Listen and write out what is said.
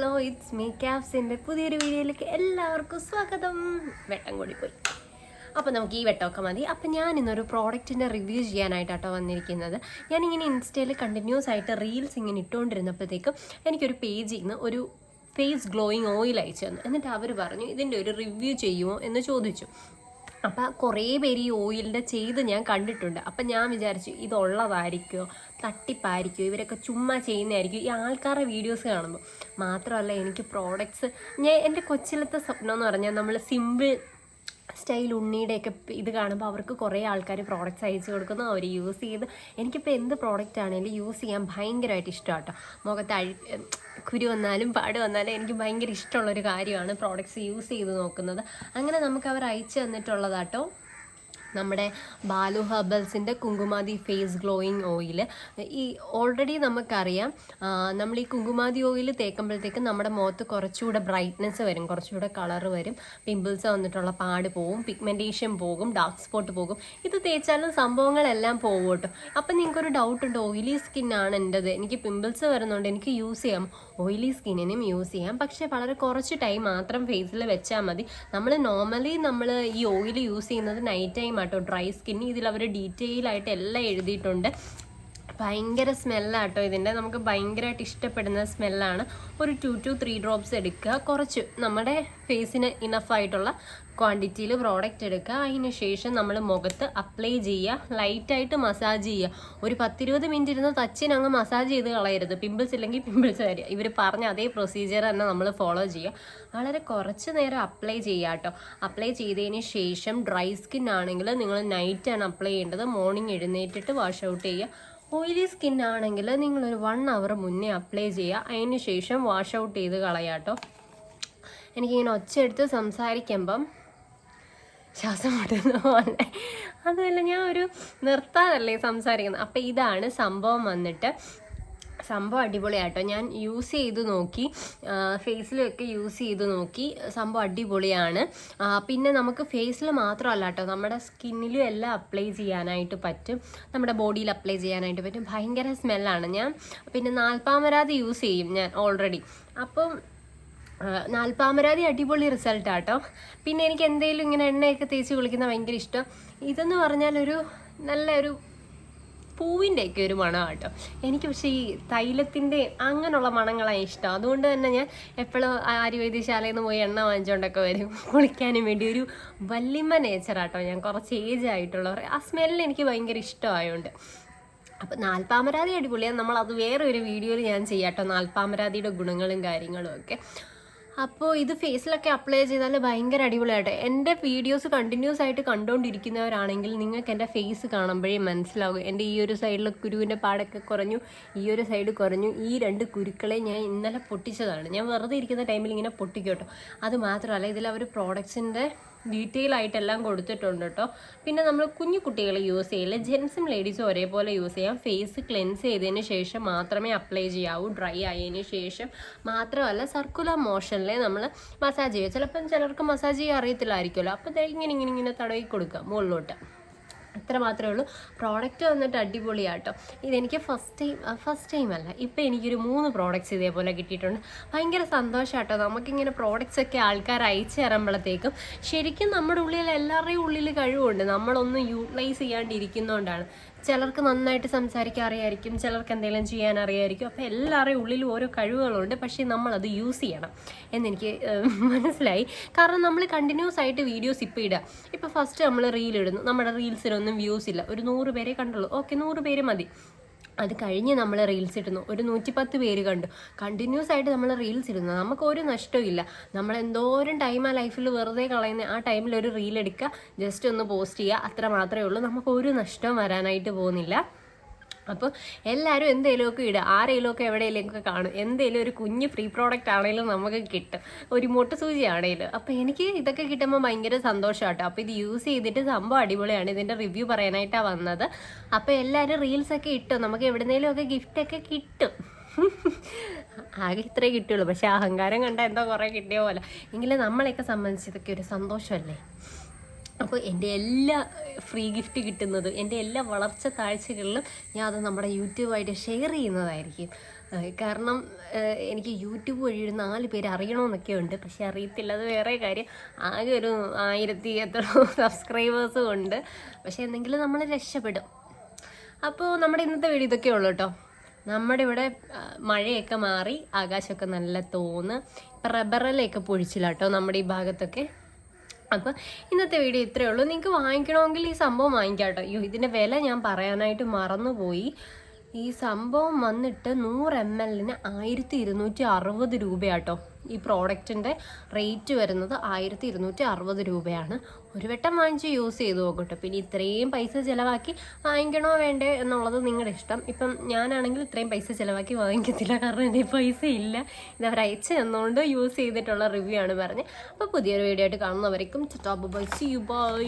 Hello it's me ക്യാപ്സിന്റെ പുതിയൊരു വീഡിയോയിലേക്ക് എല്ലാവർക്കും സ്വാഗതം. വെട്ടം കൂടി പോയി. അപ്പോൾ നമുക്ക് ഈ വെട്ടമൊക്കെ മതി. അപ്പോൾ ഞാൻ ഇന്നൊരു പ്രോഡക്റ്റിന്റെ റിവ്യൂ ചെയ്യാനായിട്ടാട്ടോ വന്നിരിക്കുന്നത്. ഞാനിങ്ങനെ ഇൻസ്റ്റയിൽ കണ്ടിന്യൂസ് ആയിട്ട് റീൽസ് ഇങ്ങനെ ഇട്ടുകൊണ്ടിരുന്നപ്പോഴത്തേക്കും എനിക്കൊരു പേജിൽ നിന്ന് ഒരു ഫേസ് ഗ്ലോയിങ് ഓയിൽ അയച്ചു തന്നു. എന്നിട്ട് അവർ പറഞ്ഞു ഇതിന്റെ ഒരു റിവ്യൂ ചെയ്യുമോ? എന്ന് ചോദിച്ചു. അപ്പം കുറേ പേര് ഈ ഓയിലിന്റെ ചെയ്ത് ഞാൻ കണ്ടിട്ടുണ്ട്. അപ്പം ഞാൻ വിചാരിച്ചു ഇതുള്ളതായിരിക്കുമോ തട്ടിപ്പായിരിക്കുമോ ഇവരൊക്കെ ചുമ്മാ ചെയ്യുന്നതായിരിക്കും? ഈ ആൾക്കാരുടെ വീഡിയോസ് കാണുന്നു. മാത്രമല്ല എനിക്ക് പ്രോഡക്ട്സ് ഞാൻ എന്റെ കൊച്ചിലത്തെ സ്വപ്നം എന്ന് പറഞ്ഞാൽ നമ്മൾ സിമ്പിൾ സ്റ്റൈൽ ഉണ്ണിയുടെയൊക്കെ ഇത് കാണുമ്പോൾ അവർക്ക് കുറേ ആൾക്കാർ പ്രോഡക്റ്റ്സ് അയച്ചു കൊടുക്കുന്നു. അവർ യൂസ് ചെയ്ത്. എനിക്കിപ്പോൾ എന്ത് പ്രോഡക്റ്റ് ആണെങ്കിലും യൂസ് ചെയ്യാൻ ഭയങ്കരമായിട്ട് ഇഷ്ടമാണ് കേട്ടോ മുഖത്ത് അഴി കുരു വന്നാലും പാട് വന്നാലും എനിക്ക് ഭയങ്കര ഇഷ്ടമുള്ളൊരു കാര്യമാണ്. പ്രോഡക്റ്റ്സ് യൂസ് ചെയ്ത് നോക്കുന്നത്. അങ്ങനെ നമുക്ക് അവർ അയച്ചു തന്നിട്ടുള്ളതാട്ടോ. നമ്മുടെ ബാലു ഹെർബൽസിന്റെ കുങ്കുമാതി ഫേസ് ഗ്ലോയിങ് ഓയിൽ. ഈ ഓൾറെഡി നമുക്കറിയാം നമ്മൾ ഈ കുങ്കുമാതി ഓയിൽ തേക്കുമ്പോഴത്തേക്കും നമ്മുടെ മുഖത്ത് കുറച്ചുകൂടെ ബ്രൈറ്റ്നെസ് വരും കുറച്ചുകൂടെ കളർ വരും. പിമ്പിൾസ് വന്നിട്ടുള്ള പാട് പോവും പിഗ്മെന്റേഷൻ പോകും ഡാർക്ക് സ്പോട്ട് പോകും. ഇത് തേച്ചാലും സംഭവങ്ങളെല്ലാം പോകും കേട്ടോ. അപ്പം നിങ്ങൾക്കൊരു ഡൗട്ട് ഉണ്ട് ഓയിലി സ്കിന്നാണ് എന്റെത്. എനിക്ക് പിമ്പിൾസ് വരുന്നുണ്ട് എനിക്ക് യൂസ് ചെയ്യാം. ഓയിലി സ്കിന്നിനും യൂസ് ചെയ്യാം. പക്ഷേ വളരെ കുറച്ച് ടൈം മാത്രം ഫേസിൽ വെച്ചാൽ മതി. നമ്മൾ നോർമലി നമ്മൾ ഈ ഓയിൽ യൂസ് ചെയ്യുന്നത് നൈറ്റ് ടൈം ആട്ടോ ഡ്രൈ സ്കിൻ ഇതിൽ അവർ ഡീറ്റെയിൽ ആയിട്ട് എല്ലാം എഴുതിയിട്ടുണ്ട്. ഭയങ്കര സ്മെല്ലാട്ടോ ഇതിന്റെ. നമുക്ക് ഭയങ്കരമായിട്ട് ഇഷ്ടപ്പെടുന്ന സ്മെല്ലാണ്. ഒരു ടു ടു ത്രീ ഡ്രോപ്സ് എടുക്കുക. കുറച്ച് നമ്മുടെ ഫേസിന് ഇനഫായിട്ടുള്ള ക്വാണ്ടിറ്റിയിൽ പ്രോഡക്റ്റ് എടുക്കുക. അതിന് ശേഷം നമ്മൾ മുഖത്ത് അപ്ലൈ ചെയ്യുക. ലൈറ്റായിട്ട് മസാജ് ചെയ്യുക. ഒരു പത്തിരുപത് മിനിറ്റ് ഇരുന്ന് തച്ചിന് അങ്ങ് മസാജ് ചെയ്ത് കളയരുത്. പിമ്പിൾസ് ഇല്ലെങ്കിൽ പിമ്പിൾസ് വരിക. ഇവർ പറഞ്ഞ അതേ പ്രൊസീജിയർ തന്നെ നമ്മൾ ഫോളോ ചെയ്യുക. വളരെ കുറച്ച് നേരം അപ്ലൈ ചെയ്യുക കേട്ടോ അപ്ലൈ ചെയ്തതിന് ശേഷം ഡ്രൈ സ്കിൻ ആണെങ്കിൽ നിങ്ങൾ നൈറ്റാണ് അപ്ലൈ ചെയ്യേണ്ടത്. മോർണിംഗ് എഴുന്നേറ്റിട്ട് വാഷ് ഔട്ട് ചെയ്യുക. ഓയിലി സ്കിൻ ആണെങ്കിൽ നിങ്ങളൊരു വൺ അവർ മുന്നേ അപ്ലൈ ചെയ്യുക. അതിന് ശേഷം വാഷ് ഔട്ട് ചെയ്ത് കളയാട്ടോ എനിക്കിങ്ങനെ ഒച്ച എടുത്ത് സംസാരിക്കുമ്പം ശ്വാസം മുട്ടുന്ന പോലെ. അതുമല്ല ഞാൻ ഒരു നിർത്താതല്ലേ സംസാരിക്കുന്നത്. അപ്പം ഇതാണ് സംഭവം വന്നിട്ട്. സംഭവം അടിപൊളിയാട്ടോ. ഞാൻ യൂസ് ചെയ്ത് നോക്കി. ഫേസിലൊക്കെ യൂസ് ചെയ്ത് നോക്കി. സംഭവം അടിപൊളിയാണ്. പിന്നെ നമുക്ക് ഫേസിൽ മാത്രമല്ല കേട്ടോ നമ്മുടെ സ്കിന്നിലും എല്ലാം അപ്ലൈ ചെയ്യാനായിട്ട് പറ്റും. നമ്മുടെ ബോഡിയിൽ അപ്ലൈ ചെയ്യാനായിട്ട് പറ്റും. ഭയങ്കര സ്മെല്ലാണ് ഞാൻ പിന്നെ നാൽപ്പാമരാതി യൂസ് ചെയ്യും ഞാൻ ഓൾറെഡി അപ്പം നാൽപ്പാമരാതി അടിപൊളി റിസൾട്ട് ആട്ടോ. പിന്നെ എനിക്ക് എന്തെങ്കിലും ഇങ്ങനെ എണ്ണയൊക്കെ തേച്ച് കുളിക്കുന്ന ഭയങ്കര ഇഷ്ടം. ഇതെന്ന് പറഞ്ഞാൽ ഒരു നല്ല ഒരു പൂവിന്റെ ഒക്കെ ഒരു മണം കേട്ടോ. എനിക്ക് പക്ഷേ ഈ തൈലത്തിന്റെ അങ്ങനെയുള്ള മണങ്ങളാണ് ഇഷ്ടം. അതുകൊണ്ട് തന്നെ ഞാൻ എപ്പോഴും ആര്യവൈദ്യശാലയിൽ നിന്ന് പോയി എണ്ണ വാങ്ങിച്ചുകൊണ്ടൊക്കെ വരും. കുളിക്കാനും വേണ്ടി ഒരു വല്യമ്മ നേച്ചറാട്ടോ ഞാൻ കുറച്ച് ഏജ് ആയിട്ടുള്ളവർ. ആ സ്മെല്ല് എനിക്ക് ഭയങ്കര ഇഷ്ടമായതുകൊണ്ട് അപ്പം നാൽപ്പാമരാതി അടിപൊളിയാണ് നമ്മൾ അത് വേറെ ഒരു വീഡിയോയിൽ ഞാൻ ചെയ്യാട്ടോ നാൽപ്പാമരാതിയുടെ ഗുണങ്ങളും കാര്യങ്ങളും ഒക്കെ. അപ്പോൾ ഇത് ഫേസിലൊക്കെ അപ്ലൈ ചെയ്താൽ ഭയങ്കര അടിപൊളിയായിട്ട്. എന്റെ വീഡിയോസ് കണ്ടിന്യൂസ് ആയിട്ട് കണ്ടുകൊണ്ടിരിക്കുന്നവരാണെങ്കിൽ നിങ്ങൾക്ക് എന്റെ ഫേസ് കാണുമ്പോഴേ മനസ്സിലാവും. എന്റെ ഈ ഒരു സൈഡിൽ കുരുവിന്റെ പാടൊക്കെ കുറഞ്ഞു ഈ ഒരു സൈഡ് കുറഞ്ഞു ഈ രണ്ട് കുരുക്കളെ ഞാൻ ഇന്നലെ പൊട്ടിച്ചതാണ്. ഞാൻ വെറുതെ ഇരിക്കുന്ന ടൈമിൽ ഇങ്ങനെ പൊട്ടിക്കോട്ടോ അത് മാത്രമല്ല ഇതിൽ അവർ പ്രോഡക്ട്സിന്റെ ഡീറ്റെയിൽ ആയിട്ടെല്ലാം കൊടുത്തിട്ടുണ്ട് കേട്ടോ പിന്നെ നമ്മൾ കുഞ്ഞു കുട്ടികൾ യൂസ് ചെയ്യില്ല ജെൻസും ലേഡീസും ഒരേപോലെ യൂസ് ചെയ്യാം. ഫേസ് ക്ലെൻസ് ചെയ്തതിന് ശേഷം മാത്രമേ അപ്ലൈ ചെയ്യാവൂ. ഡ്രൈ ആയതിന് ശേഷം മാത്രമല്ല സർക്കുലർ മോഷനിലെ നമ്മൾ മസാജ് ചെയ്യുക. ചിലപ്പം ചിലർക്ക് മസാജ് ചെയ്യാൻ അറിയത്തില്ലായിരിക്കുമല്ലോ. അപ്പോൾ ഇങ്ങനെ ഇങ്ങനെ ഇങ്ങനെ തടവി കൊടുക്കുക മുകളിലോട്ട്. അത്ര മാത്രമേ ഉള്ളൂ. പ്രോഡക്റ്റ് വന്നിട്ട് അടിപൊളിയാട്ടോ. ഇതെനിക്ക് ഫസ്റ്റ് ടൈം ഫസ്റ്റ് ടൈം അല്ല. ഇപ്പം എനിക്കൊരു മൂന്ന് പ്രോഡക്റ്റ്സ് ഇതേപോലെ കിട്ടിയിട്ടുണ്ട്. ഭയങ്കര സന്തോഷമാട്ടോ നമുക്കിങ്ങനെ പ്രോഡക്റ്റ്സ് ഒക്കെ ആൾക്കാർ അയച്ചു തരുമ്പോഴത്തേക്കും ശരിക്കും നമ്മുടെ ഉള്ളിൽ എല്ലാവരുടെയും ഉള്ളിൽ കഴിവുണ്ട്. നമ്മളൊന്നും യൂട്ടിലൈസ് ചെയ്യാണ്ടിരിക്കുന്നതുകൊണ്ടാണ് ചിലർക്ക് നന്നായിട്ട് സംസാരിക്കാൻ അറിയായിരിക്കും ചിലർക്ക് എന്തെങ്കിലും ചെയ്യാൻ അറിയായിരിക്കും. അപ്പോൾ എല്ലാവരുടെയും ഉള്ളിലും ഓരോ കഴിവുകളുണ്ട്. പക്ഷേ നമ്മളത് യൂസ് ചെയ്യണം എന്നെനിക്ക് മനസ്സിലായി. കാരണം നമ്മൾ കണ്ടിന്യൂസ് ആയിട്ട് വീഡിയോസ് ഇപ്പോൾ ഇടുക ഇപ്പോൾ ഫസ്റ്റ് നമ്മൾ റീൽ ഇടുന്നു. നമ്മുടെ റീൽസിനൊന്നും വ്യൂസ് ഇല്ല. ഒരു നൂറ് പേരെ കണ്ടുള്ളൂ. ഓക്കെ നൂറ് പേര് മതി. അത് കഴിഞ്ഞ് നമ്മൾ റീൽസ് ഇടുന്നു. ഒരു നൂറ്റിപ്പത്ത് പേര് കണ്ടു. കണ്ടിന്യൂസ് ആയിട്ട് നമ്മൾ റീൽസ് ഇടുന്നു. നമുക്ക് ഒരു നഷ്ടവും ഇല്ല. നമ്മൾ എന്തോരം ടൈം ആ ലൈഫിൽ വെറുതെ കളയുന്ന ആ ടൈമിൽ ഒരു റീൽ എടുക്കുക. ജസ്റ്റ് ഒന്ന് പോസ്റ്റ് ചെയ്യുക. അത്ര മാത്രമേ ഉള്ളൂ. നമുക്ക് ഒരു നഷ്ടവും വരാനായിട്ട് പോകുന്നില്ല. അപ്പോൾ എല്ലാവരും എന്തെങ്കിലുമൊക്കെ ഇടുക. ആരെങ്കിലുമൊക്കെ എവിടെയെങ്കിലുമൊക്കെ കാണും. എന്തെങ്കിലും ഒരു കുഞ്ഞ് ഫ്രീ പ്രോഡക്റ്റ് ആണെങ്കിലും നമുക്ക് കിട്ടും. ഒരു മുട്ട സൂചി ആണെങ്കിലും. അപ്പോൾ എനിക്ക് ഇതൊക്കെ കിട്ടുമ്പോൾ ഭയങ്കര സന്തോഷമാട്ടോ അപ്പോൾ ഇത് യൂസ് ചെയ്തിട്ട് സംഭവം അടിപൊളിയാണ്. ഇതിന്റെ റിവ്യൂ പറയാനായിട്ടാണ് വന്നത്. അപ്പോൾ എല്ലാവരും റീൽസൊക്കെ ഇട്ടോ? നമുക്ക് എവിടെന്നെങ്കിലും ഒക്കെ ഗിഫ്റ്റൊക്കെ കിട്ടും. ആകെ ഇത്രേ കിട്ടുള്ളൂ. പക്ഷേ അഹങ്കാരം കണ്ട എന്തോ കുറേ കിട്ടിയ പോലെ. എങ്കിലും നമ്മളെയൊക്കെ സംബന്ധിച്ച് ഇതൊക്കെ ഒരു സന്തോഷമല്ലേ? അപ്പോൾ എന്റെ എല്ലാ ഫ്രീ ഗിഫ്റ്റ് കിട്ടുന്നതും എന്റെ എല്ലാ വളർച്ച താഴ്ചകളിലും ഞാൻ അത് നമ്മുടെ യൂട്യൂബായിട്ട് ഷെയർ ചെയ്യുന്നതായിരിക്കും. കാരണം എനിക്ക് യൂട്യൂബ് വഴി ഒരു നാല് പേര് അറിയണമെന്നൊക്കെ ഉണ്ട്. പക്ഷേ അറിയത്തില്ല അത് വേറെ കാര്യം. ആകെ ഒരു ആയിരത്തി എത്ര സബ്സ്ക്രൈബേഴ്സും ഉണ്ട്. പക്ഷേ എന്തെങ്കിലും നമ്മൾ രക്ഷപ്പെടും. അപ്പോൾ നമ്മുടെ ഇന്നത്തെ വീഡിയോ ഇതൊക്കെ ഉള്ളൂ കേട്ടോ. നമ്മുടെ ഇവിടെ മഴയൊക്കെ മാറി ആകാശമൊക്കെ നല്ല തോന്ന് ഇപ്പം റബ്ബറിലൊക്കെ പൊഴിച്ചില്ല കേട്ടോ നമ്മുടെ ഈ ഭാഗത്തൊക്കെ. അപ്പോൾ ഇന്നത്തെ വീഡിയോ ഇത്രയേ ഉള്ളൂ. നിങ്ങൾക്ക് വാങ്ങിക്കണമെങ്കിൽ ഈ സംഭവം വാങ്ങിക്കാം കേട്ടോ അയ്യോ ഇതിന്റെ വില ഞാൻ പറയാനായിട്ട് മറന്നുപോയി. ഈ സംഭവം വന്നിട്ട് നൂറ് എം എല്ലിന് ആയിരത്തി ഇരുന്നൂറ്റി അറുപത് രൂപയാട്ടോ. ഈ പ്രോഡക്റ്റിന്റെ റേറ്റ് വരുന്നത് ആയിരത്തി ഇരുന്നൂറ്റി അറുപത് രൂപയാണ്. ഒരു വട്ടം വാങ്ങിച്ച് യൂസ് ചെയ്ത് നോക്കട്ടെ പിന്നെ ഇത്രയും പൈസ ചിലവാക്കി വാങ്ങിക്കണോ വേണ്ടേ എന്നുള്ളത് നിങ്ങളുടെ ഇഷ്ടം. ഇപ്പം ഞാനാണെങ്കിൽ ഇത്രയും പൈസ ചിലവാക്കി വാങ്ങിക്കത്തില്ല. കാരണം എന്റെ പൈസ ഇല്ല. ഇത് അവർ അയച്ചു തന്നുകൊണ്ട് യൂസ് ചെയ്തിട്ടുള്ള റിവ്യൂ ആണ് പറഞ്ഞത്. അപ്പോൾ പുതിയൊരു വീഡിയോ ആയിട്ട് കാണുന്നവരേക്കും ബൈ സി യു ബൈ.